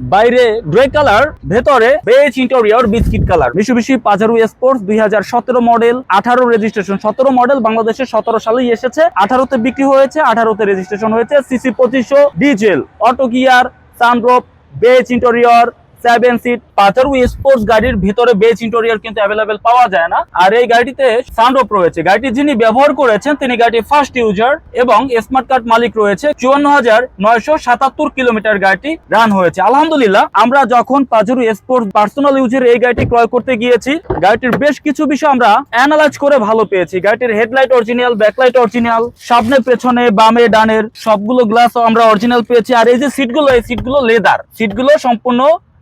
বাইরে grey colour, ভেতরে beige interior biscuit colour. Mitsubishi Pajero sports দুই হাজার সতেরো মডেল আঠারো রেজিস্ট্রেশন সতেরো মডেল বাংলাদেশে সতেরো সালেই এসেছে। আঠারোতে বিক্রি হয়েছে, আঠারোতে রেজিস্ট্রেশন হয়েছে সিসি পঁচিশশো diesel auto gear sunroof beige interior seven seat Pajero sports গাড়ির ভিতরে বেজ ইন্টেরিয়র কিন্তু অ্যাভেলেবেল পাওয়া যায় না। আর এই গাড়িতে সানরোপ রয়েছে। গাড়িটি যিনি ব্যবহার করেছেন, তিনি গাড়ি ফার্স্ট ইউজার এবং স্মার্ট কার্ড মালিক রয়েছে। চুয়ান্ন হাজার নয়শো সাতাত্তর কিলোমিটার গাড়িটি রান হয়েছে। আলহামদুলিল্লাহ, আমরা যখন পাজারু স্পোর্টস পার্সোনাল ইউজের এই গাড়িটি ক্রয় করতে গিয়েছি, গাড়িটির বেশ কিছু বিষয় আমরা অ্যানালাইজ করে ভালো পেয়েছি। গাড়িটির হেডলাইট অরিজিনাল ব্যাকলাইট অরিজিনাল সামনে, পেছনে, বামে, ডানের সবগুলো গ্লাস আমরা অরিজিনাল পেয়েছি। আর এই যে সিটগুলো এই সিটগুলো লেদার সিটগুলো সম্পূর্ণ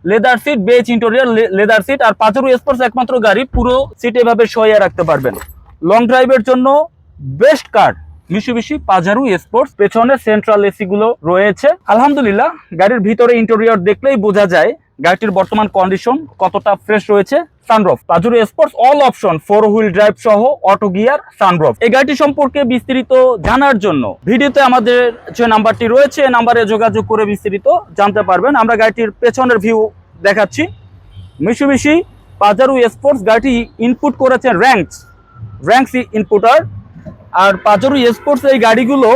leather seat beige interior leather seat আর পাঁচেরও স্পোর্টস একমাত্র গাড়ি, পুরো সিট এভাবে সইয়ে রাখতে পারবেন। লং ড্রাইভের জন্য best car Mitsubishi Pajero sports পেছনে সেন্ট্রাল এসি গুলো রয়েছে। আলহামদুলিল্লাহ, গাড়ির ভিতরে ইন্টেরিয়র দেখলেই বোঝা যায় গাড়িটির বর্তমান কন্ডিশন কতটা ফ্রেশ রয়েছে? Sunroof Pajero sports all option four wheel drive সহ অটো গিয়ার সানরফ এই গাড়িটি সম্পর্কে বিস্তারিত জানার জন্য ভিডিওতে আমাদের যে নাম্বারটি রয়েছে নাম্বারে যোগাযোগ করে বিস্তারিত জানতে পারবেন। আমরা গাড়িটির পেছনের ভিউ দেখাচ্ছি। মিশুবিশি পাজারু স্পোর্টস গাড়িটি ইনপুট করেছে র্যাঙ্কস র্যাঙ্কস ইনপুটার আর পাজারু স্পোর্টস এই গাড়িগুলো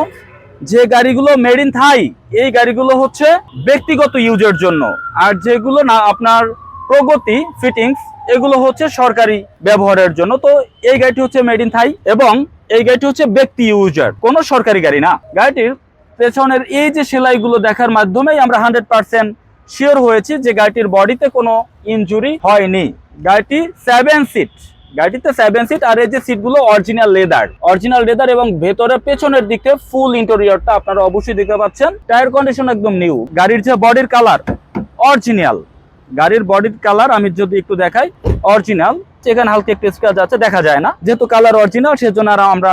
যে গাড়িগুলো মেড ইন থাই এই গাড়িগুলো হচ্ছে ব্যক্তিগত ইউজের জন্য। আর যেগুলো না, আপনার প্রগতি ফিটিংস এগুলো হচ্ছে সরকারি ব্যবহারের জন্য। তো এই গাড়িটি হচ্ছে মেড ইন থাই এবং এই গাড়িটি হচ্ছে ব্যক্তি ইউজার কোনো সরকারি গাড়ি না। গাড়িটির পেছনের এই যে সেলাইগুলো দেখার মাধ্যমেই আমরা হান্ড্রেড পার্সেন্ট শিওর হয়েছি যে গাড়িটির বডিতে কোনো ইনজুরি হয়নি। গাড়িটি সেভেন সিট গাড়িতে সেভেন সিট আর এই যে সিটগুলো অরিজিনাল লেদার অরিজিনাল লেদার এবং ভেতরে পেছনের দিকে ফুল ইন্টেরিয়রটা আপনারা অবশ্যই দেখতে পাচ্ছেন। টায়ার কন্ডিশন একদম নিউ গাড়ির যে বডির কালার অরিজিনাল গাড়ির বডির কালার আমি যদি একটু দেখাই অরিজিনাল এখানে হালকা একটু স্ক্র্যাচ আছে, দেখা যায় না। যেহেতু কালার অরিজিনাল সেজন্য আর আমরা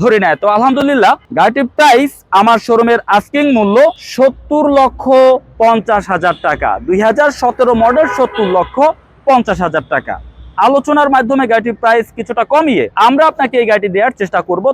ধরে নেয় তো আলহামদুলিল্লাহ গাড়িটির প্রাইস আমার শোরুমের আস্কিং মূল্য সত্তর লক্ষ পঞ্চাশ হাজার টাকা। দুই হাজার সতেরো মডেল সত্তর লক্ষ পঞ্চাশ হাজার টাকা। আলোচনার মাধ্যমে গাড়িটির প্রাইস কিছুটা কমিয়ে আমরা আপনাকে এই গাড়িটি দেওয়ার চেষ্টা করব।